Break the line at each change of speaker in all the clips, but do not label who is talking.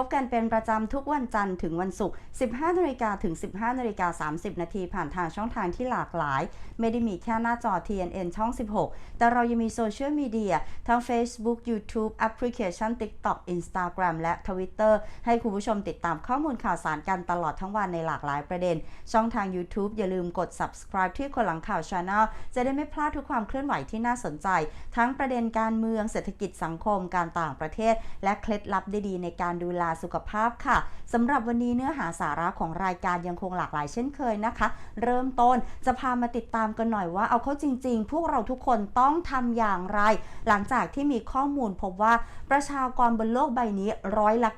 พบกันเป็นประจำทุกวันจันทร์ถึงวันศุกร์ 15นาฬิกาถึง 15นาฬิกา30 นาทีผ่านทางช่องทางที่หลากหลาย ไม่ได้มีแค่หน้าจอ TNN ช่อง 16 แต่เรายังมีโซเชียลมีเดียทั้ง Facebook YouTube แอปพลิเคชัน TikTok Instagram และ Twitter ให้คุณผู้ชมติดตามข้อมูลข่าวสารกันตลอดทั้งวันในหลากหลายประเด็น ช่องทาง YouTube อย่าลืมกด subscribe ที่คนหลังข่าว Channel จะได้ไม่พลาดทุกความเคลื่อนไหวที่น่าสนใจ ทั้งประเด็นการเมืองเศรษฐกิจสังคมการต่างประเทศ และเคล็ดลับดีๆในการดูแลสุขภาพค่ะสำหรับวันนี้เนื้อหาสาระของรายการยังคงหลากหลายเช่นเคยนะคะ เริ่มต้นจะพามาติดตามกันหน่อยว่าเอาเข้าจริง ๆ พวกเราทุกคนต้องทำอย่างไร หลังจากที่มีข้อมูลพบว่าประชากรบนโลกใบนี้ร้อยละ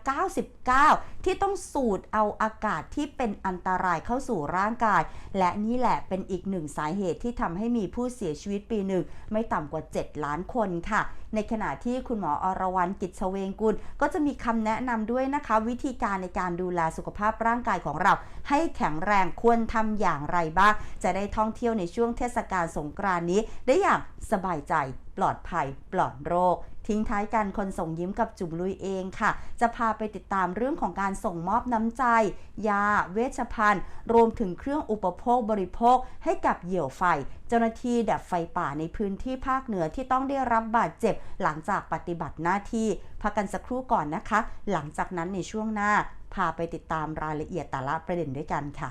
99 ที่ต้องสูดเอาอากาศที่เป็นอันตรายเข้าสู่ร่างกาย และนี่แหละเป็นอีกหนึ่งสาเหตุที่ทำให้มีผู้เสียชีวิตปีหนึ่งไม่ต่ำกว่า 7 ล้านคนค่ะ ในขณะที่คุณหมออรวรรณกิจเฉวงกุลก็จะมีคำแนะนำด้วยนะคะ วิธีการในการดูแลสุขภาพร่างกายของเรา ให้แข็งแรงควรทำอย่างไรบ้าง จะได้ท่องเที่ยวในช่วงเทศกาลสงกรานนี้ ได้อย่างสบายใจปลอดภัยปลอดโรค ทิ้งท้ายกันคนส่งยิ้มกับจุ๋มลุยเองค่ะ จะพาไปติดตามเรื่องของการส่งมอบน้ำใจ ยา เวชภัณฑ์ รวมถึงเครื่องอุปโภคบริโภคให้กับเหยี่ยวไฟ เจ้าหน้าที่ดับไฟป่าในพื้นที่ภาคเหนือที่ต้องได้รับบาดเจ็บ หลังจากปฏิบัติหน้าที่พักกันสักครู่ก่อนนะคะ หลังจากนั้นในช่วงหน้า พาไปติดตามรายละเอียดแต่ละประเด็นด้วยกันค่ะ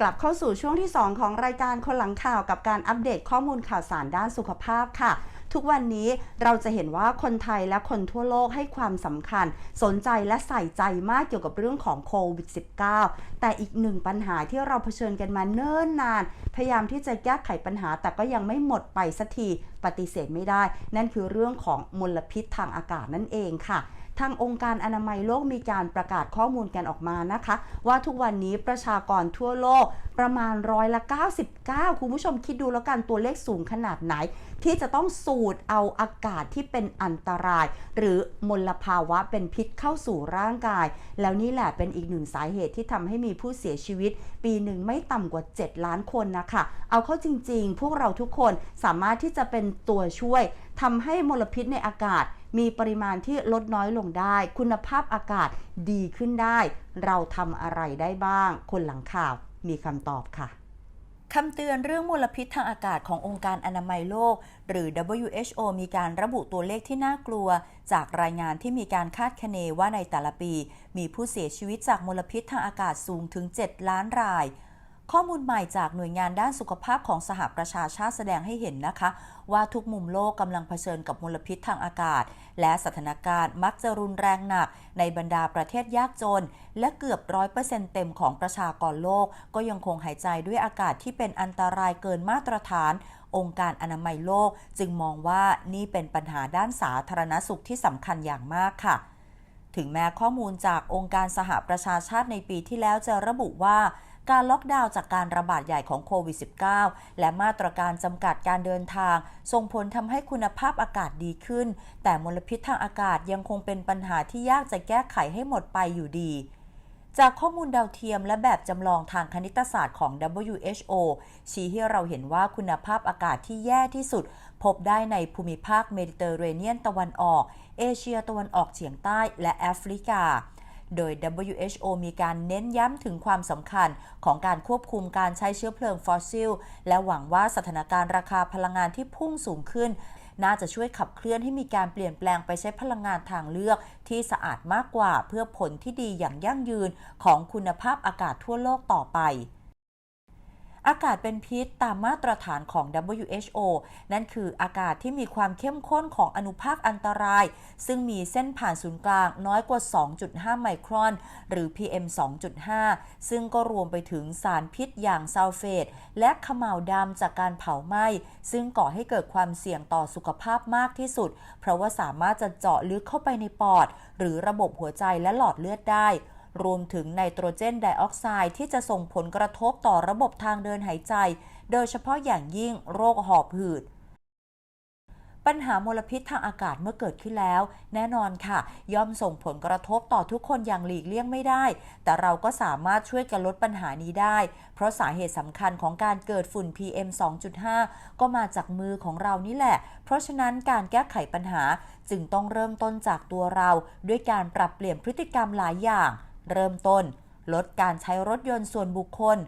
กลับเข้าสู่ช่วงที่ 2 ของรายการคนหลังข่าวกับการอัปเดตข้อมูลข่าวสารด้านสุขภาพค่ะ ทุกวันนี้เราจะเห็นว่าคนไทยและคนทั่วโลกให้ความสำคัญ สนใจและใส่ใจมากเกี่ยวกับเรื่องของโควิด -19 แต่อีกหนึ่งปัญหาที่เราเผชิญกันมาเนิ่นนาน พยายามที่จะแก้ไขปัญหาแต่ก็ยังไม่หมดไปสักทีปฏิเสธไม่ได้ นั่นคือเรื่องของมลพิษทางอากาศนั่นเองค่ะ ทางองค์การอนามัยโลกมีการประกาศข้อมูลกันออกมานะคะ ว่าทุกวันนี้ประชากรทั่วโลกประมาณร้อยละ99 คุณผู้ชมคิดดูแล้วกันตัวเลขสูงขนาดไหน ที่จะต้องสูดเอาอากาศที่เป็นอันตราย หรือมลภาวะเป็นพิษเข้าสู่ร่างกาย แล้วนี่แหละเป็นอีกหนึ่งสาเหตุที่ทำให้มีผู้เสียชีวิต ปีหนึ่งไม่ต่ำกว่า 7 ล้านคนนะคะ เอาเข้าจริง ๆ พวกเราทุกคนสามารถที่จะเป็นตัวช่วยทำให้มลพิษในอากาศ มีปริมาณที่ลดน้อยลงได้ คุณภาพอากาศดีขึ้นได้ เราทำอะไรได้บ้าง คนหลังข่าวมีคำตอบค่ะคำเตือนเรื่องมลพิษทางอากาศขององค์การอนามัยโลก หรือ WHO มีการระบุตัวเลขที่น่ากลัว จากรายงานที่มีการคาดคะเนว่าในแต่ละปี มีผู้เสียชีวิตจากมลพิษทางอากาศสูงถึง 7 ล้านราย ข้อมูลใหม่จากหน่วยงานด้านสุขภาพของสหประชาชาติแสดงให้เห็นนะคะ ว่าทุกมุมโลกกำลังเผชิญกับมลพิษทางอากาศ และสถานการณ์มักจะรุนแรงหนัก ในบรรดาประเทศยากจน และเกือบร้อยเปอร์เซ็นต์เต็มของประชากรโลก ก็ยังคงหายใจด้วยอากาศที่เป็นอันตรายเกินมาตรฐาน องค์การอนามัยโลก จึงมองว่านี่เป็นปัญหาด้านสาธารณสุขที่สำคัญอย่างมากค่ะ
ถึงแม้ข้อมูลจากองค์การสหประชาชาติในปีที่แล้วจะระบุว่า การล็อกดาวน์จากการระบาดใหญ่ของโควิด -19 และมาตรการจำกัดการเดินทาง ส่งผลทำให้คุณภาพอากาศดีขึ้น แต่มลพิษทางอากาศยังคงเป็นปัญหาที่ยากจะแก้ไขให้หมดไปอยู่ดีจากข้อมูลดาวเทียมและแบบจำลองทางคณิตศาสตร์ของ WHO ชี้ให้เราเห็นว่าคุณภาพอากาศที่แย่ที่สุด พบได้ในภูมิภาคเมดิเตอร์เรเนียนตะวันออก เอเชียตะวันออกเฉียงใต้และแอฟริกา โดย WHO มีการเน้นย้ำถึงความสำคัญของการควบคุมการใช้เชื้อเพลิงฟอสซิล และหวังว่าสถานการณ์ราคาพลังงานที่พุ่งสูงขึ้น น่าจะช่วยขับเคลื่อนให้มีการเปลี่ยนแปลงไปใช้พลังงานทางเลือก ที่สะอาดมากกว่าเพื่อผลที่ดีอย่างยั่งยืนของคุณภาพอากาศทั่วโลกต่อไป อากาศเป็นพิษตามมาตรฐานของ WHO นั่นคืออากาศที่มีความเข้มข้นของอนุภาคอันตราย ซึ่งมีเส้นผ่านศูนย์กลางน้อยกว่า 2.5 ไมครอน หรือ PM 2.5 ซึ่งก็รวมไปถึงสารพิษอย่างซัลเฟต และขม่าวดำจากการเผาไหม้ ซึ่งก่อให้เกิดความเสี่ยงต่อสุขภาพมากที่สุด เพราะว่าสามารถจะเจาะลึกเข้าไปในปอด หรือระบบหัวใจและหลอดเลือดได้ รวมถึงไนโตรเจนไดออกไซด์ที่จะส่งผลกระทบต่อระบบทางเดินหายใจ โดยเฉพาะอย่างยิ่งโรคหอบหืด ปัญหามลพิษทางอากาศเมื่อเกิดขึ้นแล้ว แน่นอนค่ะ ย่อมส่งผลกระทบต่อทุกคนอย่างหลีกเลี่ยงไม่ได้ แต่เราก็สามารถช่วยกันลดปัญหานี้ได้ เพราะสาเหตุสำคัญของการเกิดฝุ่น PM 2.5 ก็มาจากมือของเรานี่แหละ เพราะฉะนั้นการแก้ไขปัญหาจึงต้องเริ่มต้นจากตัวเรา ด้วยการปรับเปลี่ยนพฤติกรรมหลายอย่าง เริ่มต้น ลดการใช้รถยนต์ส่วนบุคคล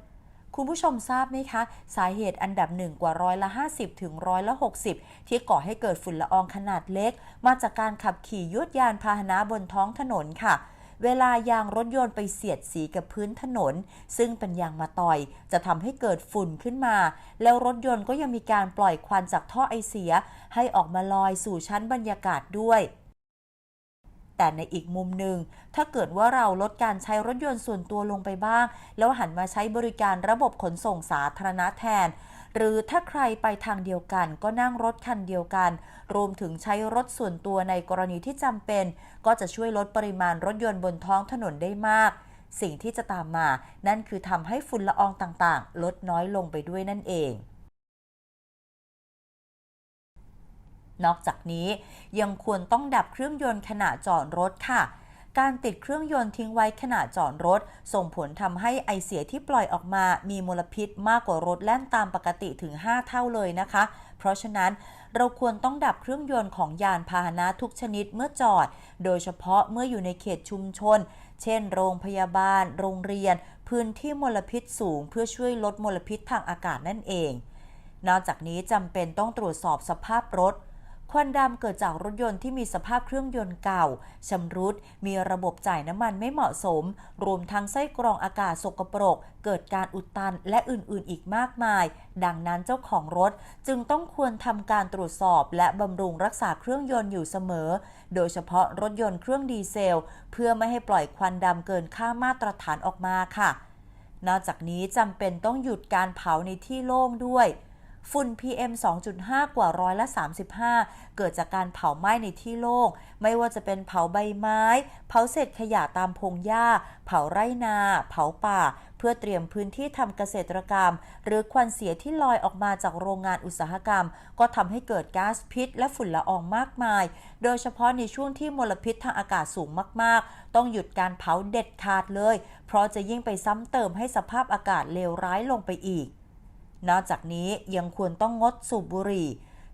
คุณผู้ชมทราบไหมคะ สาเหตุอันดับหนึ่งกว่าร้อยละ 50 ถึงร้อยละ 60 ที่ก่อให้เกิดฝุ่นละอองขนาดเล็ก มาจากการขับขี่ยวดยานพาหนะบนท้องถนนค่ะเวลายางรถยนต์ไปเสียดสีกับพื้นถนน ซึ่งเป็นยางมาต่อย จะทำให้เกิดฝุ่นขึ้นมา แล้วรถยนต์ก็ยังมีการปล่อยควันจากท่อไอเสีย ให้ออกมาลอยสู่ชั้นบรรยากาศด้วย แต่ในอีกมุมหนึ่ง ถ้าเกิดว่าเราลดการใช้รถยนต์ส่วนตัวลงไปบ้าง แล้วหันมาใช้บริการระบบขนส่งสาธารณะแทน หรือถ้าใครไปทางเดียวกันก็นั่งรถคันเดียวกัน รวมถึงใช้รถส่วนตัวในกรณีที่จำเป็น ก็จะช่วยลดปริมาณรถยนต์บนท้องถนนได้มากสิ่งที่จะตามมา นั่นคือทำให้ฝุ่นละอองต่างๆ ลดน้อยลงไปด้วยนั่นเอง นอกจากนี้ยังควรต้องดับเครื่องยนต์ขณะจอดรถค่ะ การติดเครื่องยนต์ทิ้งไว้ขณะจอดรถ ส่งผลทำให้ไอเสียที่ปล่อยออกมามีมลพิษมากกว่ารถแล่นตามปกติถึง 5 เท่าเลยนะคะ เพราะฉะนั้นเราควรต้องดับเครื่องยนต์ของยานพาหนะทุกชนิดเมื่อจอด โดยเฉพาะเมื่ออยู่ในเขตชุมชน เช่น โรงพยาบาล โรงเรียน พื้นที่มลพิษสูง เพื่อช่วยลดมลพิษทางอากาศนั่นเอง นอกจากนี้จำเป็นต้องตรวจสอบสภาพรถ ควันดำเกิดจากรถยนต์ที่มีสภาพเครื่องยนต์เก่าชำรุด มีระบบจ่ายน้ำมันไม่เหมาะสม รวมทั้งไส้กรองอากาศสกปรก เกิดการอุดตันและอื่นๆ อีกมากมาย ดังนั้นเจ้าของรถจึงต้องควรทำการตรวจสอบ และบำรุงรักษาเครื่องยนต์อยู่เสมอ โดยเฉพาะรถยนต์เครื่องดีเซล เพื่อไม่ให้ปล่อยควันดำเกินค่ามาตรฐานออกมาค่ะ นอกจากนี้จำเป็นต้องหยุดการเผาในที่โล่งด้วย ฝุ่น PM 2.5 กว่าร้อยละ 35 เกิดจากการเผาไหม้ในที่โล่ง ไม่ว่าจะเป็นเผาใบไม้ เผาเศษขยะตามพงหญ้า เผาไร่นา เผาป่า เพื่อเตรียมพื้นที่ทำเกษตรกรรม หรือควันเสียที่ลอยออกมาจากโรงงานอุตสาหกรรม ก็ทำให้เกิดก๊าซพิษ และฝุ่นละอองมากมาย โดยเฉพาะในช่วงที่มลพิษทางอากาศสูงมาก ๆ ต้องหยุดการเผาเด็ดขาดเลย เพราะจะยิ่งไปซ้ำเติมให้สภาพอากาศเลวร้ายลงไปอีก นอกจากนี้ยังควรต้องงดสูบบุหรี่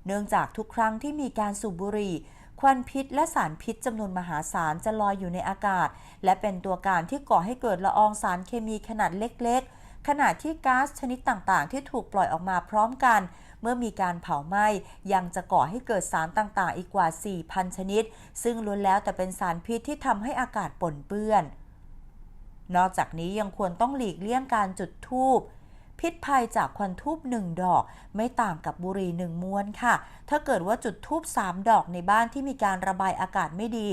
เนื่องจากทุกครั้งที่มีการสูบบุหรี่ ควันพิษและสารพิษจำนวนมหาศาลจะลอยอยู่ในอากาศ และเป็นตัวการที่ก่อให้เกิดละอองสารเคมีขนาดเล็ก ๆ ขณะที่ก๊าซชนิดต่างๆ ที่ถูกปล่อยออกมาพร้อมกัน เมื่อมีการเผาไหม้ยังจะก่อให้เกิดสารต่างๆ อีกกว่า 4,000 ชนิด ซึ่งล้วนแล้วแต่เป็นสารพิษที่ทำให้อากาศปนเปื้อน นอกจากนี้ยังควรต้องหลีกเลี่ยงการจุดธูป พิษภัยจากควันทูบหนึ่งดอก ไม่ต่างกับบุหรี่หนึ่งมวนค่ะ ถ้าเกิดว่าจุดทูบสามดอกในบ้านที่มีการระบายอากาศไม่ดี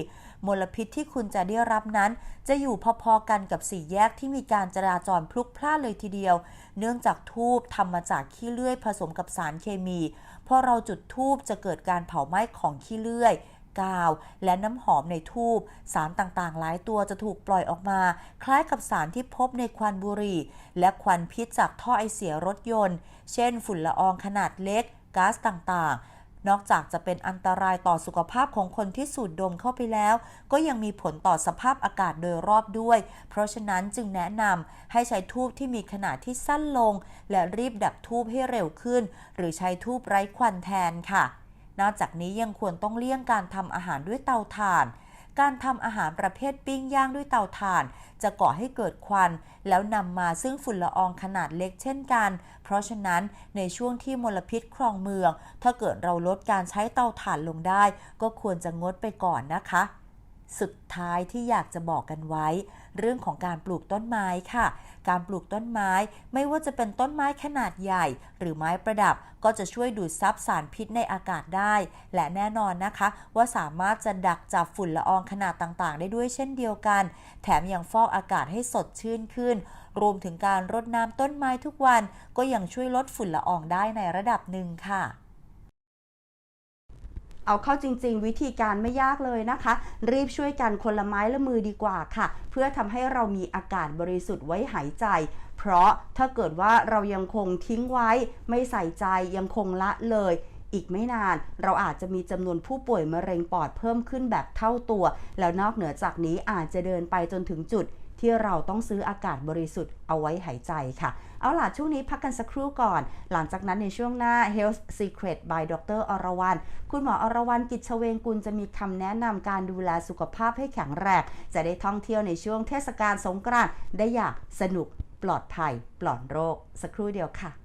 มลพิษที่คุณจะได้รับนั้น จะอยู่พอๆกันกับสี่แยกที่มีการจราจรพลุกพล่านเลยทีเดียว เนื่องจากทูบทำมาจากขี้เลื่อยผสมกับสารเคมีพอเราจุดทูบจะเกิดการเผาไหม้ของขี้เลื่อย กาว และน้ำหอมในทูบสารต่างๆ หลายตัวจะถูกปล่อยออกมา คล้ายกับสารที่พบในควันบุหรี่ และควันพิษจากท่อไอเสียรถยนต์ เช่น ฝุ่นละอองขนาดเล็กก๊าซต่างๆนอกจากจะเป็นอันตรายต่อสุขภาพของคนที่สูดดมเข้าไปแล้ว ก็ยังมีผลต่อสภาพอากาศโดยรอบด้วย เพราะฉะนั้นจึงแนะนำให้ใช้ทูบที่มีขนาดที่สั้นลง และรีบดับทูบให้เร็วขึ้น หรือใช้ทูบไร้ควันแทนค่ะ นอกจากนี้ยังควรต้องเลี่ยงการทำอาหารด้วยเตาถ่าน การทำอาหารประเภทปิ้งย่างด้วยเตาถ่าน จะก่อให้เกิดควัน แล้วนำมาซึ่งฝุ่นละอองขนาดเล็กเช่นกัน เพราะฉะนั้นในช่วงที่มลพิษครองเมือง ถ้าเกิดเราลดการใช้เตาถ่านลงได้ ก็ควรจะงดไปก่อนนะคะ สุดท้ายที่อยากจะบอกกันไว้ เรื่องของการปลูกต้นไม้ค่ะ การปลูกต้นไม้ไม่ว่าจะเป็นต้นไม้ขนาดใหญ่ หรือไม้ประดับก็จะช่วยดูดซับสารพิษในอากาศได้ และแน่นอนนะคะ ว่าสามารถจะดักจับฝุ่นละอองขนาดต่างๆ ได้ด้วยเช่นเดียวกัน แถมยังฟอกอากาศให้สดชื่นขึ้น รวมถึงการรดน้ำต้นไม้ทุกวัน ก็ยังช่วยลดฝุ่นละอองได้ในระดับหนึ่งค่ะ
เอาเข้าจริง ๆ วิธีการไม่ยากเลยนะคะ รีบช่วยกันคนละไม้ละมือดีกว่าค่ะ เพื่อทำให้เรามีอากาศบริสุทธิ์ไว้หายใจ เพราะถ้าเกิดว่าเรายังคงทิ้งไว้ ไม่ใส่ใจยังคงละเลยอีกไม่นานเราอาจจะมีจำนวนผู้ป่วยมะเร็งปอดเพิ่มขึ้นแบบเท่าตัว แล้วนอกเหนือจากนี้อาจจะเดินไปจนถึงจุดที่เราต้องซื้ออากาศบริสุทธิ์เอาไว้หายใจค่ะ เอาล่ะช่วงนี้พักกันสักครู่ก่อน หลังจากนั้นในช่วงหน้า Health Secret by ดรอรวรันคุณหมออรวรันกิจเชเวงกุลจะมีคำแนะนำการดูแลสุขภาพให้แข็งแรงจะได้ท่องเที่ยวในช่วงเทศกาลสงกรานต์ได้อย่างสนุกปลอดภัย ปลอดโรค สักครู่เดียวค่ะ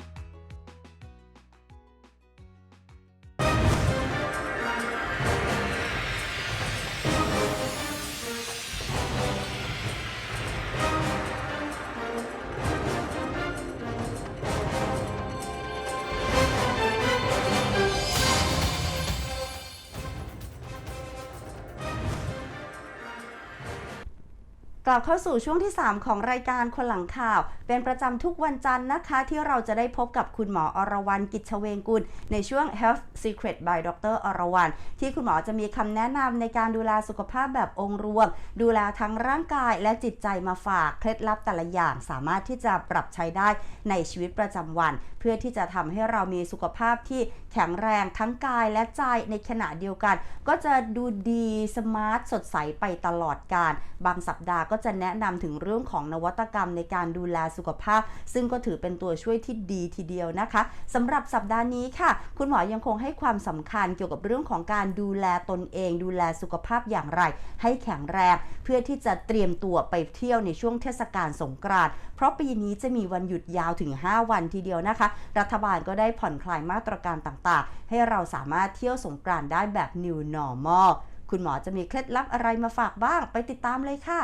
ลับเข้าสู่ช่วงที่ 3 ของรายการคนหลังข่าว เป็นประจำทุกวันจันทร์นะคะ ที่เราจะได้พบกับคุณหมออรวรรณกิจเวงกุล ในช่วง Health Secret by ดรอรวรรณที่คุณหมอจะมีคำแนะนำในการดูแลสุขภาพแบบองค์รวม ดูแลทั้งร่างกายและจิตใจมาฝากเคล็ดลับแต่ละอย่างสามารถที่จะปรับใช้ได้ในชีวิตประจำวัน เพื่อที่จะทำให้เรามีสุขภาพที่ แข็งแรงทั้งกายและใจในขณะเดียวกัน ก็จะดูดีสมาร์ทสดใสไปตลอดการ บางสัปดาห์ก็จะแนะนำถึงเรื่องของนวัตกรรมในการดูแลสุขภาพ ซึ่งก็ถือเป็นตัวช่วยที่ดีทีเดียวนะคะสำหรับสัปดาห์นี้ค่ะ คุณหมอยังคงให้ความสำคัญเกี่ยวกับเรื่องของการดูแลตนเอง ดูแลสุขภาพอย่างไร ให้แข็งแรงเพื่อที่จะเตรียมตัวไปเที่ยวในช่วงเทศกาลสงกรานต์เพราะปีนี้จะมีวันหยุดยาวถึง 5 วันทีเดียวนะคะ รัฐบาลก็ได้ผ่อนคลายมาตรการต่างๆ ให้เราสามารถเที่ยวสงกรานต์ได้แบบ New Normal คุณหมอจะมีเคล็ดลับอะไรมาฝากบ้างไปติดตามเลยค่ะ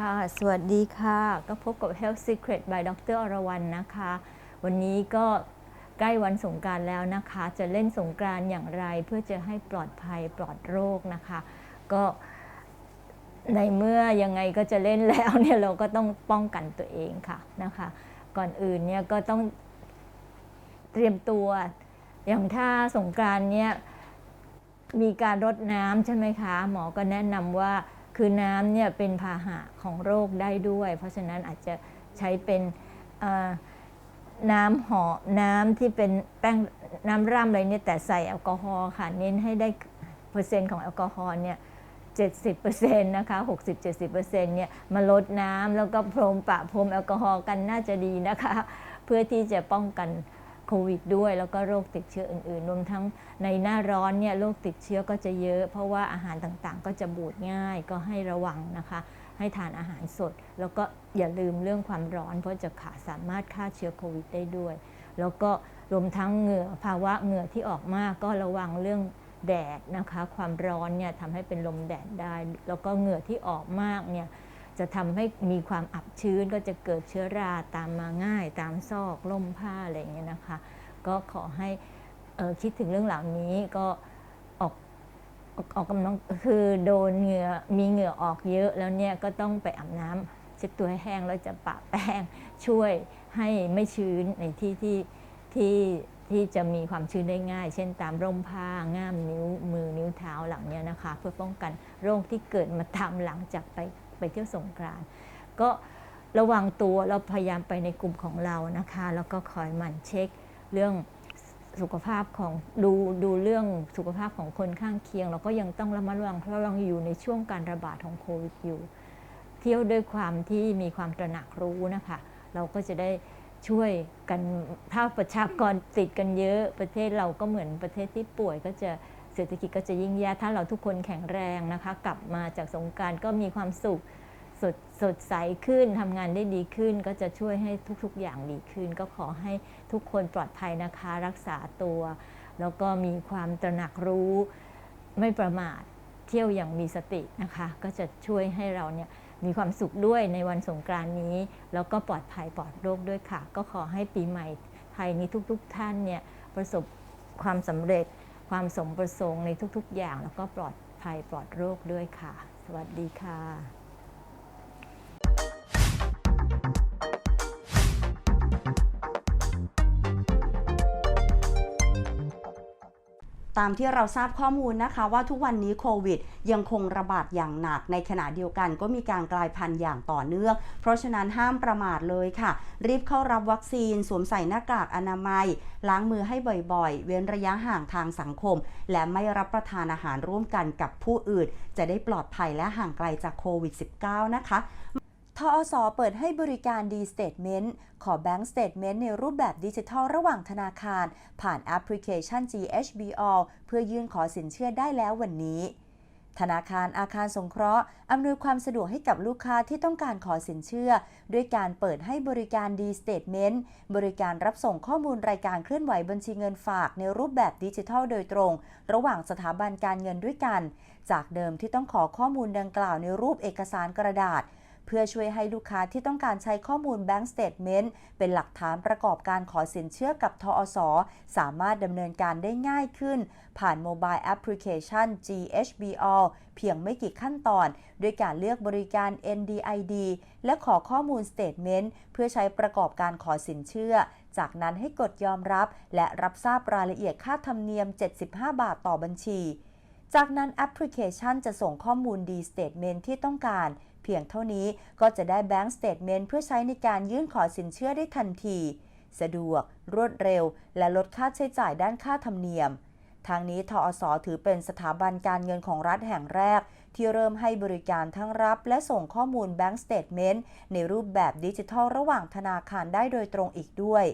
ค่ะสวัสดีค่ะ ก็พบกับ Health Secret by ดรอรวรรณนะคะ วันนี้ก็ใกล้วันสงการแล้วนะคะ จะเล่นสงกานต์อย่างไรเพื่อจะให้ปลอดภัยปลอดโรคนะคะ ก็ ในเมื่อยังไงก็จะเล่นแล้วเนี่ยเราก็ต้องป้องกันตัวเองค่ะนะคะ ก่อนอื่นเนี่ยก็ต้องเตรียมตัวอย่างถ้าสงกรานเนี่ยมีการรดน้ำใช่ไหมคะ หมอก็แนะนำว่าคือน้ำเนี่ยเป็นพาหะของโรคได้ด้วย เพราะฉะนั้นอาจจะใช้เป็นน้ำหอน้ำที่เป็นแป้งน้ำร่ำอะไรเนี่ยแต่ใส่แอลกอฮอล์ค่ะ เน้นให้ได้เปอร์เซ็นต์ของแอลกอฮอล์เนี่ย 70%นะคะ 60-70%เนี่ยมาลดน้ำแล้วก็พรมปะพรมแอลกอฮอล์กันน่าจะดีนะคะ เพื่อที่จะป้องกันโควิดด้วย แล้วก็โรคติดเชื้ออื่นๆ รวมทั้งในหน้าร้อนเนี่ยโรคติดเชื้อก็จะเยอะ เพราะว่าอาหารต่างๆ ก็จะบูดง่ายก็ให้ระวังนะคะ ให้ทานอาหารสด แล้วก็อย่าลืมเรื่องความร้อน เพราะจะขาสามารถฆ่าเชื้อโควิดได้ด้วย แล้วก็รวมทั้งเหงื่อภาวะเหงื่อที่ออกมากก็ระวังเรื่อง แดดนะคะ ความร้อนเนี่ยทำให้เป็นลมแดดได้ แล้วก็เหงื่อที่ออกมากเนี่ยจะทำให้มีความอับชื้นก็จะเกิดเชื้อราตามมาง่าย ตามซอกล่มผ้าอะไรอย่างเงี้ยนะคะ ก็ขอให้คิดถึงเรื่องเหล่านี้ก็ออกออกออกกำลังคือโดนเหงื่อมีเหงื่อออกเยอะแล้วเนี่ยก็ต้องไปอาบน้ำเช็ดตัวให้แห้งแล้วจะปะแป้งช่วยให้ไม่ชื้นในที่ที่ที่ ที่จะมีความชื้นได้ง่าย เช่นตามร่มผ้าง่ามนิ้วมือนิ้วเท้าหลังเนี้ยนะคะ เพื่อป้องกันโรคที่เกิดมาตามหลังจากไปไปเที่ยวสงกรานต์ก็ระวังตัวเราพยายามไปในกลุ่มของเรานะคะ แล้วก็คอยหมั่นเช็คเรื่องสุขภาพของดูดูเรื่องสุขภาพของคนข้างเคียง เราก็ยังต้องระมัดระวังเพราะเราอยู่ในช่วงการระบาดของโควิดอยู่ เที่ยวด้วยความที่มีความตระหนักรู้นะคะ เราก็จะได้ ช่วยกันถ้าประชากรติดกันเยอะประเทศเราก็เหมือนประเทศที่ป่วยก็จะเศรษฐกิจก็จะยิ่งแย่ถ้าเราทุกคนแข็งแรงนะคะ กลับมาจากสงการก็มีความสุขสดสดใสขึ้นทำงานได้ดีขึ้น ก็จะช่วยให้ทุกๆอย่างดีขึ้น ก็ขอให้ทุกคนปลอดภัยนะคะ รักษาตัว แล้วก็มีความตระหนักรู้ไม่ประมาทเที่ยวอย่างมีสตินะคะ ก็จะช่วยให้เราเนี่ย มีความสุขด้วยในวันสงกรานนี้ แล้วก็ปลอดภัยปลอดโรคด้วยค่ะ ก็ขอให้ปีใหม่ไทยนี้ทุกๆทท่านเนี่ยประสบความสำเร็จความสมประสงค์ในทุกๆ อย่าง แล้วก็ปลอดภัยปลอดโรคด้วยค่ะ สวัสดีค่ะ
ตามที่เราทราบข้อมูลนะคะว่าทุกวันนี้โควิด ยังคงระบาดอย่างหนัก ในขณะเดียวกันก็มีการกลายพันธุ์อย่างต่อเนื่อง เพราะฉะนั้นห้ามประมาทเลยค่ะ รีบเข้ารับวัคซีน สวมใส่หน้ากากอนามัย ล้างมือให้บ่อยๆ เว้นระยะห่างทางสังคม และไม่รับประทานอาหารร่วมกันกับผู้อื่น จะได้ปลอดภัยและห่างไกลจากโควิด -19 นะคะ ทอสเปิดให้บริการดีสเต t เมนต์ขอแบงก์สเต t เมนต์ในรูปแบบดิจิทัลระหว่างธนาคาร ผ่านแอปพลิเคชัน GHBall เพื่อยื่นขอสินเชื่อได้แล้ววันนี้ ธนาคารอาคารสงเคราะห์อำนวยความสะดวกให้กับลูกค้าที่ต้องการขอสินเชื่อ ด้วยการเปิดให้บริการดีสเต t เมนต์บริการรับส่งข้อมูลรายการเคลื่อนไหวบัญชีเงินฝากในรูปแบบดิจิทัลโดยตรง ระหว่างสถาบันการเงินด้วยกัน จากเดิมที่ต้องขอข้อมูลดังกล่าวในรูปเอกสารกระดาษ พื่อช่วยให้ลูกค้าที่ต้องการใช้ข้อมูล Bank Statement เป็นหลักฐานประกอบการขอสินเชื่อกับทอสสามารถดำเนินการได้ง่ายขึ้น ผ่านโมบายแอปพลิเคชัน GHBall เพียงไม่กี่ขั้นตอน ด้วยการเลือกบริการ NDID และขอข้อมูล Statement เพื่อใช้ประกอบการขอสินเชื่อ จากนั้นให้กดยอมรับ และรับทราบรายละเอียดค่าธรรมเนียม 75 บาทต่อบัญชี จากนั้นแอปพลิเคชันจะส่งข้อมูลดีสเต t เมนต์ที่ต้องการ พียงเท่านี้ก็จะได้แบงก์สเต t เมนต์เพื่อใช้ในการยื่นขอสินเชื่อได้ทันที สะดวก รวดเร็ว และลดค่าใช้จ่ายด้านค่าธรรมเนียม ทางนี้ทอสถือเป็นสถาบันการเงินของรัฐแห่งแรก ที่เริ่มให้บริการทั้งรับ และส่งข้อมูลแบงก์สเต t เมนต์ในรูปแบบดิจิทัลระหว่างธนาคารได้โดยตรงอีกด้วย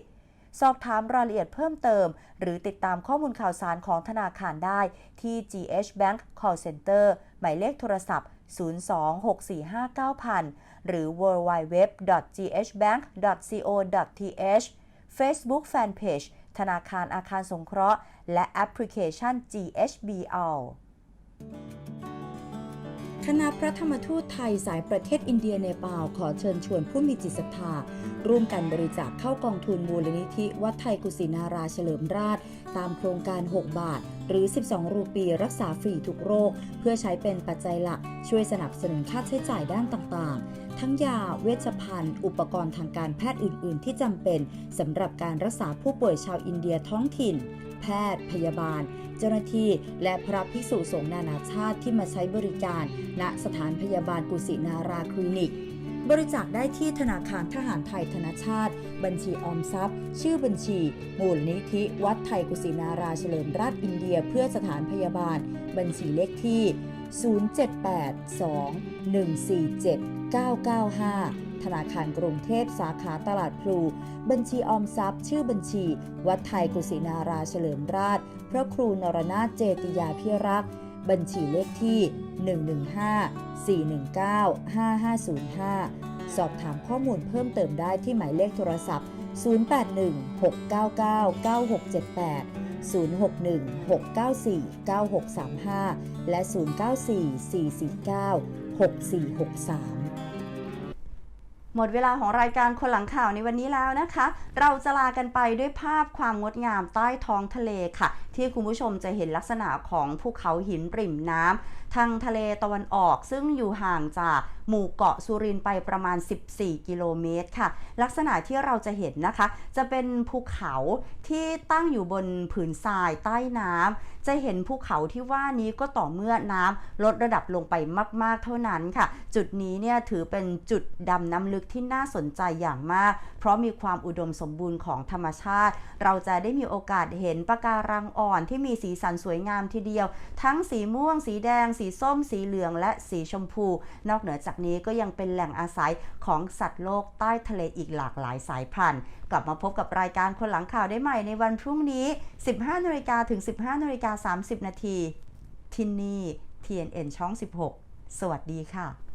สอบถามรายละเอียดเพิ่มเติม หรือติดตามข้อมูลข่าวสารของธนาคารได้ที่ GH Bank Call Center หมายเลขโทรศัพท์ 026459000 หรือ www.ghbank.co.th Facebook Fanpage ธนาคารอาคารสงเคราะห์ และแอปพลิเคชัน GHBL
คณะพระธรรมทูตไทยสายประเทศอินเดียเนปาลขอเชิญชวนผู้มีจิตศรัทธา ร่วมกันบริจาคเข้ากองทุนมูลนิธิวัดไทยกุศินาราเฉลิมราช ตามโครงการ 6 บาท หรือ 12 รูปีรักษาฟรีทุกโรค เพื่อใช้เป็นปัจจัยหลัก ช่วยสนับสนุนค่าใช้จ่ายด้านต่างๆ ทั้งยาเวชภัณฑ์ อุปกรณ์ทางการแพทย์อื่น ๆ ที่จำเป็นสำหรับการรักษาผู้ป่วยชาวอินเดียท้องถิ่น แพทย์ พยาบาล เจ้าหน้าที่ และพระภิกษุสงฆ์นานาชาติที่มาใช้บริการ ณสถานพยาบาลกุสินาราคลินิก บริจาคได้ที่ธนาคารทหารไทยธนชาติ บัญชีออมทรัพย์ ชื่อบัญชี มูลนิธิ วัดไทยกุสินาราเฉลิมราชอินเดีย เพื่อสถานพยาบาล บัญชีเลขที่ 0782-147-995 ธนาคารกรุงเทพสาขาตลาดพลู บัญชีออมทรัพย์ ชื่อบัญชี วัดไทยกุสินาราเฉลิมราช พระครูนรนาถเจติยาพิรักษ์บัญชีเลขที่ 115 419 5505 สอบถามข้อมูลเพิ่มเติมได้ที่หมายเลขโทรศัพท์ 081 699 9678 061 694 9635 และ 094 449 6463
หมดเวลาของรายการคนหลังข่าวในวันนี้แล้วนะคะ เราจะลากันไปด้วยภาพความงดงามใต้ท้องทะเลค่ะ ที่คุณผู้ชมจะเห็นลักษณะของภูเขาหินปริ่มน้ำทางทะเลตะวันออก ซึ่งอยู่ห่างจากหมู่เกาะสุรินไปประมาณ 14 กิโลเมตรค่ะ ลักษณะที่เราจะเห็นนะคะ จะเป็นภูเขาที่ตั้งอยู่บนผืนทรายใต้น้ำจะเห็นภูเขาที่ว่านี้ก็ต่อเมื่อน้ำลดระดับลงไปมาก ๆ เท่านั้นค่ะ จุดนี้เนี่ยถือเป็นจุดดำน้ำลึกที่น่าสนใจอย่างมาก ราะมีความอุดมสมบูรณ์ของธรรมชาติ เราจะได้มีโอกาสเห็นปะการังอ่อนที่มีสีสันสวยงามทีเดียว ทั้งสีม่วง สีแดง สีส้ม สีเหลือง และสีชมพู นอกเหนือจากนี้ก็ยังเป็นแหล่งอาศัยของสัตว์โลกใต้ทะเลอีกหลากหลายสายพันธุ์ กลับมาพบกับรายการคนหลังข่าวได้ใหม่ในวันพรุ่งนี้ 15นาฬิกาถึง 15นาฬิกา30 นาทีที่นี่ TNN ช่อง 16 สวัสดีค่ะ